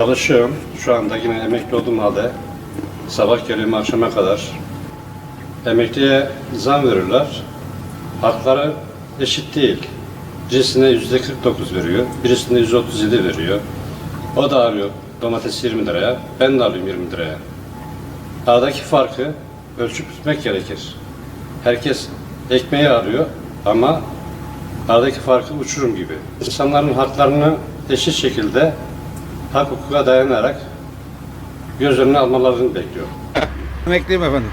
Çalışıyorum. Şu anda yine emekli olduğum halde sabah geliyorum akşama kadar. Emekliye zam verirler. Hakları eşit değil. Birisine yüzde 49 veriyor, birisine yüzde 37 veriyor. O da alıyor domates 20 liraya, ben de alıyorum 20 liraya. Aradaki farkı ölçüp tutmak gerekir. Herkes ekmeği arıyor ama aradaki farkı uçurum gibi. İnsanların haklarını eşit şekilde hak hukuka dayanarak göz önüne almalarını bekliyorum. Emekliyim efendim.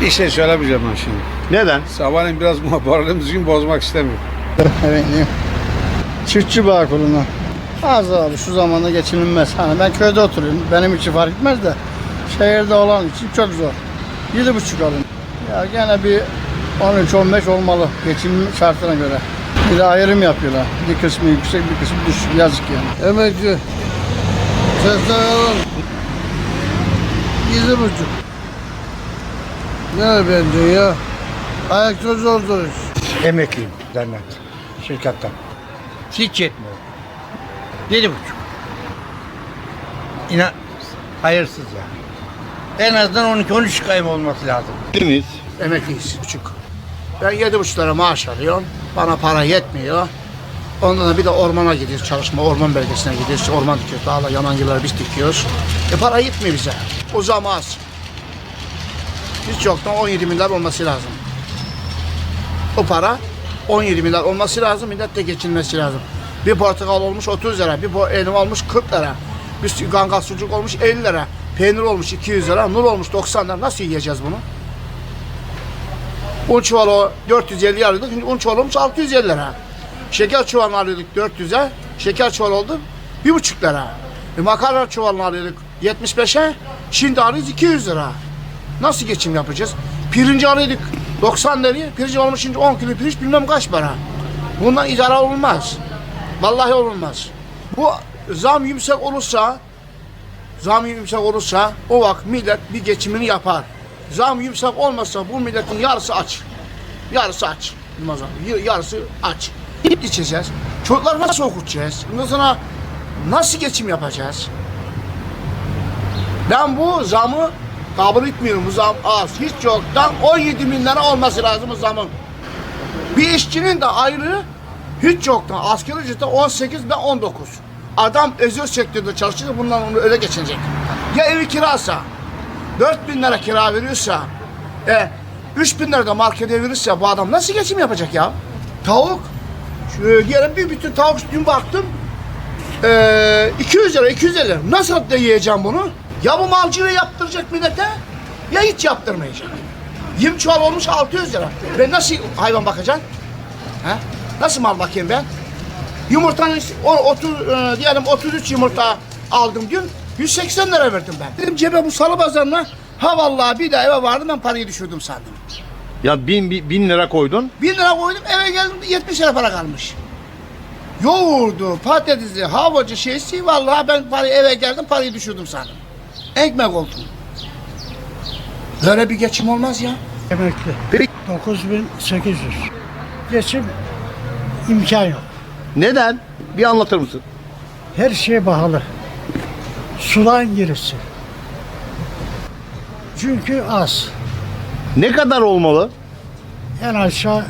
Bir şey söylemeyeceğim ben şimdi. Neden? Sabahleyin biraz moralimizi düzgün bozmak istemiyorum. Emekliyim. Çiftçi bağ kurulu. Az abi şu zamanda geçinilmez. Hani ben köyde oturuyorum. Benim için fark etmez de şehirde olan için çok zor. Yedi buçuk alın. Ya gene bir 13-15 olmalı geçim şartına göre. Bir de ayrım yapıyorlar. Bir kısmı yüksek bir kısmı düşük. Yazık yani. Emekli. Sesler alın. Yedi buçuk. Ne bence ya? Ayakta zor duruyoruz. Emekliyim dernek şirketten. Hiç yetmiyor. Yedi buçuk. İnan hayırsız yani. En azından 12-13 kayım olması lazım. Temiz. Emekliyiz. Buçuk. Ben yedi buçuk lira maaş alıyorum. Bana para yetmiyor. Ondan da bir de ormana gidiyoruz çalışma. Orman bölgesine gidiyoruz. Orman dikiyoruz. Dağla yanan yılları biz dikiyoruz. E para yetmiyor bize. O zam az. Hiç yoktan 17 milyar olması lazım. O para 17 milyar olması lazım. Millet de geçinmesi lazım. Bir portakal olmuş 30 lira. Bir elma olmuş 40 lira. Bir gangal sucuk olmuş 50 lira. Peynir olmuş 200 lira. Nur olmuş 90 lira. Nasıl yiyeceğiz bunu? Un çuvalı 450 alıyorduk. Şimdi un çuvalı olmuş 650 lira. Şeker çuvalını alıyorduk 400'e. Şeker çuvalı oldu 1,5 lira. E, makarna çuvalını alıyorduk 75'e. Şimdi alıyoruz 200 lira. Nasıl geçim yapacağız? Pirinci alıyorduk 90 liraya. Pirinç olmuş şimdi 10 kilo pirinç bilmem kaç para. Bundan idare olmaz. Vallahi olmaz. Bu zam yüksek olursa zam yüksek olursa o vakit millet bir geçimini yapar. Zam yüksek olmasa bu milletin yarısı aç. Yarısı aç. Abi, y- Yarısı aç. Yiyip içeceğiz. Çocuklar nasıl okutacağız? Ondan sonra nasıl geçim yapacağız? Ben bu zamı kabul etmiyorum. Bu zam az. Hiç yoktan 17 bin lira olması lazım bu zamın. Bir işçinin de ayrı hiç yoktan asgari ücreti 18 ve 19. Adam özel sektörde çalışıyor bundan onu öyle geçinecek. Ya evi kirasa 4 bin lira kira veriyorsa e, 3 bin lira da markete verirse bu adam nasıl geçim yapacak ya? Tavuk şu diyelim bir bütün tavuk dün baktım e, 200 lira 250 lira. Nasıl da yiyeceğim bunu? Ya bu malcılığı yaptıracak millete ya hiç yaptırmayacak. Yem çuval olmuş 600 lira. Ben nasıl hayvan bakacağım? He? Nasıl mal bakayım ben? Yumurtanın o- otu, e, diyelim 33 yumurta aldım dün. 180 lira verdim ben. Dedim cebe bu salı pazarına. Ha vallahi bir de eve vardım ben parayı düşürdüm sandım. Ya bin, bin, bin lira koydun. 1000 lira koydum eve geldim 70 lira para kalmış. Yoğurdu, patatesi, havacı şeysi vallahi ben parayı eve geldim parayı düşürdüm sandım. Ekmek oldum. Böyle bir geçim olmaz ya. Emekli. Peki 9800. Geçim imkan yok. neden? Bir anlatır mısın? Her şey pahalı. Sudan girisi. Çünkü az. Ne kadar olmalı? En aşağı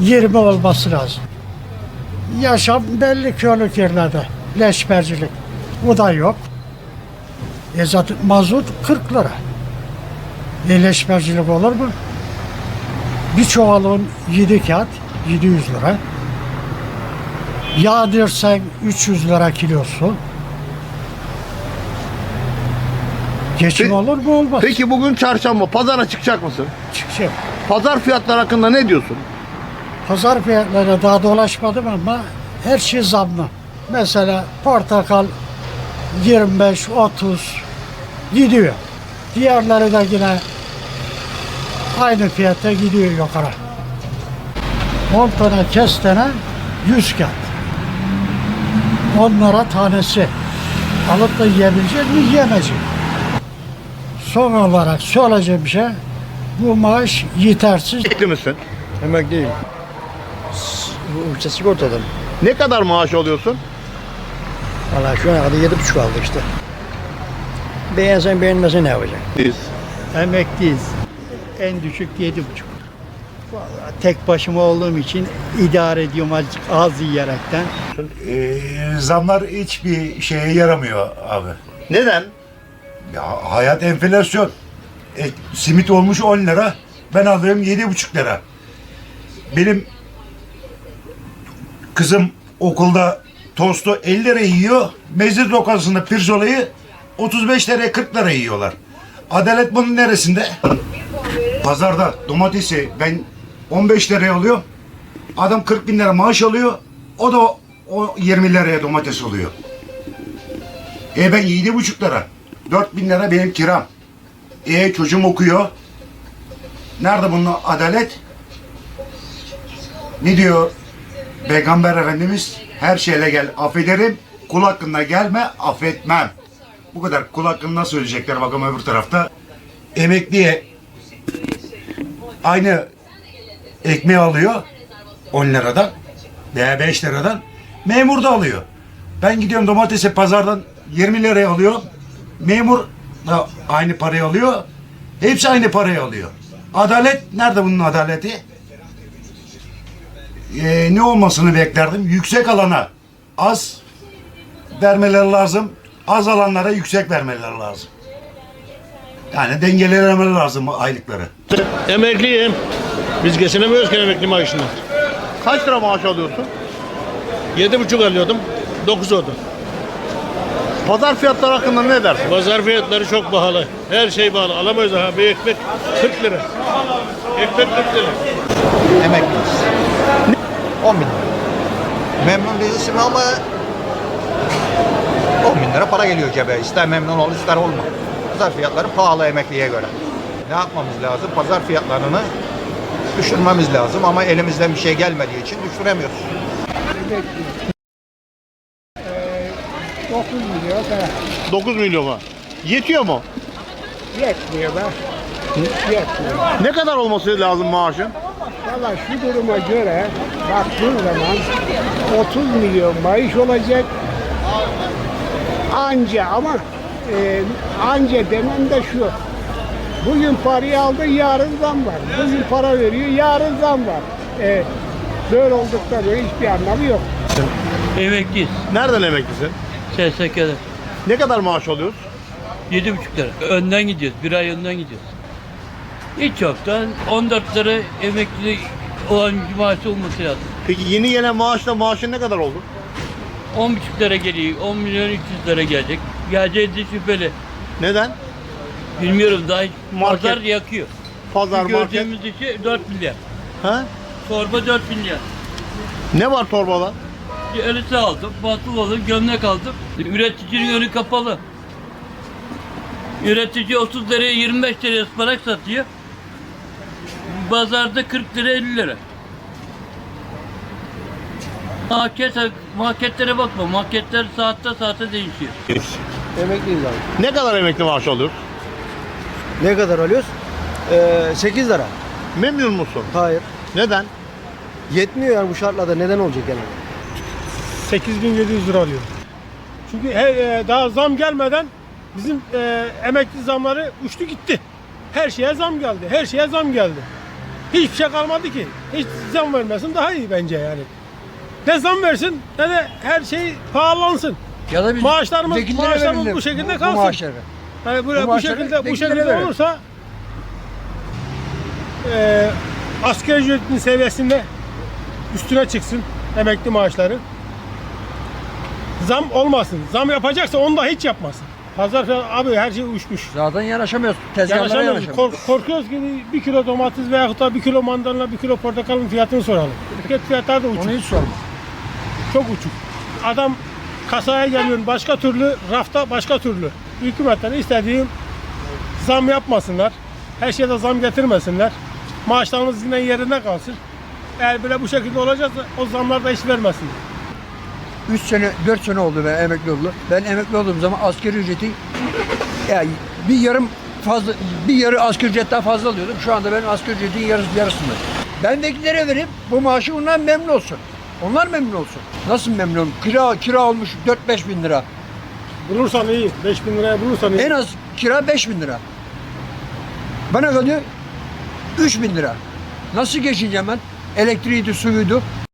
20 olması lazım. Yaşam belli körlük yerlerde. Leşmercilik. Bu da yok. E zaten mazot 40 lira. E leşmercilik olur mu? Bir çuvalın 7 kağıt 700 lira. Yağ dersen 300 lira kilosu. Geçim Pe- olur mu olmaz. Peki bugün çarşamba pazara çıkacak mısın? Çıkacak. Pazar fiyatları hakkında ne diyorsun? Pazar fiyatlarına daha dolaşmadım ama her şey zamlı. Mesela portakal 25, 30 gidiyor. Diğerleri de yine aynı fiyatta gidiyor yukarı. 10 tane kestene 100 kağıt. 10 lira tanesi. Alıp da yiyebilecek mi? Yiyemeyecek. Son olarak söyleyeceğim bir şey, bu maaş yetersiz. Emekli misin? Emekliyim. Ülke sigortadan. Ne kadar maaş alıyorsun? Valla şu ana kadar yedi buçuk aldı işte. Beğensen beğenmesen ne yapacak? Biz. Emekliyiz. En düşük yedi buçuk. Vallahi tek başıma olduğum için idare ediyorum azıcık az yiyerekten. Ee, zamlar hiçbir şeye yaramıyor abi. Neden? Ya hayat enflasyon. E, simit olmuş 10 lira. Ben alıyorum 7,5 lira. Benim kızım okulda tostu 50 lira yiyor. Mezir lokasında pirzolayı 35 liraya 40 lira yiyorlar. Adalet bunun neresinde? Pazarda domatesi ben 15 liraya alıyorum. Adam 40 bin lira maaş alıyor. O da o 20 liraya domates alıyor. E ben yedi buçuk lira. Dört bin lira benim kiram. E çocuğum okuyor. Nerede bunun adalet? Ne diyor Peygamber Efendimiz? Her şeyle gel affederim. Kul hakkında gelme affetmem. Bu kadar kul hakkında söyleyecekler bakalım öbür tarafta. Emekliye aynı ekmeği alıyor 10 liradan veya 5 liradan. Memur da alıyor. Ben gidiyorum domatesi pazardan 20 liraya alıyorum. Memur da aynı parayı alıyor. Hepsi aynı parayı alıyor. Adalet nerede bunun adaleti? Ee, ne olmasını beklerdim? Yüksek alana az vermeleri lazım. Az alanlara yüksek vermeleri lazım. Yani dengelemeleri lazım aylıkları. Emekliyim. Biz geçinemiyoruz ki emekli maaşından. Kaç lira maaş alıyorsun? Yedi buçuk alıyordum. Dokuz oldu. Pazar fiyatları hakkında ne dersin? Pazar fiyatları çok pahalı. Her şey pahalı. Alamayız ha. Bir ekmek 40 lira. Ekmek 40 lira. Emekliyiz. 10 bin lira. Memnun değilsin ama 10 bin lira para geliyor cebe. İster memnun ol ister olma. Pazar fiyatları pahalı emekliye göre. Ne yapmamız lazım? Pazar fiyatlarını düşürmemiz lazım ama elimizden bir şey gelmediği için düşüremiyoruz. 9 milyon falan 9 milyona. Yetiyor mu? yetmiyor be. Yetmiyor. Ne kadar olması lazım maaşın? Valla şu duruma göre baktığın zaman 30 milyon maaş olacak. Anca ama e, anca demem de şu. Bugün parayı aldı yarın zam var. Bugün para veriyor yarın zam var. E, böyle olduktan sonra hiçbir anlamı yok. Emekliyiz. Nereden emeklisin? SSK'da. Ne kadar maaş alıyoruz? Yedi buçuk lira. Önden gidiyoruz. Bir ay önden gidiyoruz. Hiç yoktan 14 lira emekli olan maaşı olması lazım. Peki yeni gelen maaşla maaşın ne kadar oldu? 10 buçuk lira geliyor. 10 milyon 300 lira gelecek. Geleceği de şüpheli. Neden? Bilmiyorum daha hiç Market. pazar yakıyor. Pazar market. Gördüğümüz işi 4 milyar. Ha? Torba 4 milyar. Ne var torbada? Bir elbise aldım, pantolon aldım, gömlek aldım. Üreticinin önü kapalı. Üretici 30 liraya 25 liraya ıspanak satıyor. Pazarda 40 lira 50 lira. Market, marketlere bakma. Marketler saatte saate değişiyor. Emekliyiz abi. Ne kadar emekli maaşı alıyoruz? Ne kadar alıyoruz? Ee, 8 lira. Memnun musun? Hayır. Neden? Yetmiyor yani bu şartlarda neden olacak yani? 8700 lira alıyor. Çünkü he- e, daha zam gelmeden bizim e, emekli zamları uçtu gitti. Her şeye zam geldi. Her şeye zam geldi. Hiçbir şey kalmadı ki. Hiç zam vermesin daha iyi bence yani. Ne zam versin ne de her şey pahalansın. Ya da biz Maaşlarımız, maaşlarımız verilir bu şekilde bu kalsın. maaşları. Yani böyle Bu bu, şekilde bu şekilde verelim. olursa e, asgari ücretin seviyesinde üstüne çıksın emekli maaşları. Zam olmasın. Zam yapacaksa onu da hiç yapmasın. Pazar falan abi her şey uçmuş. Zaten yanaşamıyoruz. Tezgahlara Yanaşamıyoruz. yanaşamıyoruz. Kork- korkuyoruz ki bir kilo domates veya da bir kilo mandalina, bir kilo portakalın fiyatını soralım. Market fiyatları da uçuk. Onu hiç sorma. Çok uçuk. Adam kasaya geliyor başka türlü, rafta başka türlü. Hükümetten istediğim zam yapmasınlar. Her şeyde zam getirmesinler. Maaşlarımız yine yerinde kalsın. Eğer böyle bu şekilde olacaksa o zamlar da hiç vermesinler. 3 sene, 4 sene oldu ben emekli oldum. Ben emekli olduğum zaman asgari ücreti yani bir yarım fazla, bir yarı asgari ücret daha fazla alıyordum. Şu anda benim asgari ücretin yarısı, yarısında. Ben vekillere verip bu maaşı ondan memnun olsun. Onlar memnun olsun. Nasıl memnun? Kira, kira olmuş 4-5 bin lira. Bulursan iyi. 5 bin liraya bulursan iyi. En az kira 5 bin lira. Bana kalıyor 3 bin lira. Nasıl geçineceğim ben? Elektriğiydi, suyuydu.